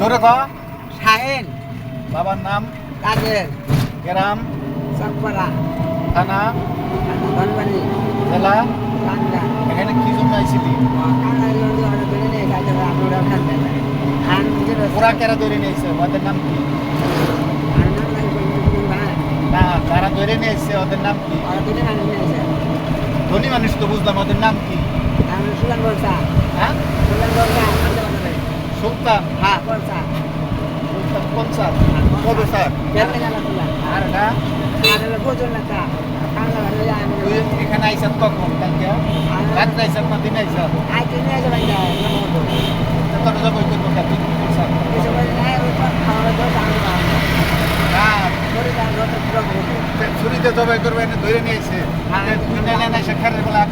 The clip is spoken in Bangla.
জোরে ক শাহেন। বাবার নাম? কাদের গ্রাম? চকপাড়া থানা? ধনবাড়ি। জেলা? এখানে কি জন্য আইছিলি ওরা কেরা ধরে নিয়েছে ওদের নাম কি? না যারা ধরে নিয়েছে ওদের নাম কি? ধনী মানুষ তো বুঝলাম ওদের নাম কি? বলছা হ্যাঁ? সুলতান। হ্যাঁ? সুলতান পঞ্চাশ। কবে স্যার? আর না আর হলো বোঝো না ধরে এখানে আইসাত কখন? কালকে? রাত্রে আইসাত না দিনে আইসাত আইতে নিয়ে যাবেন তোর জবাই করব কে তুই স্যার এসব নাই ওই খাওয়া দাওয়া জানো না না করে দাও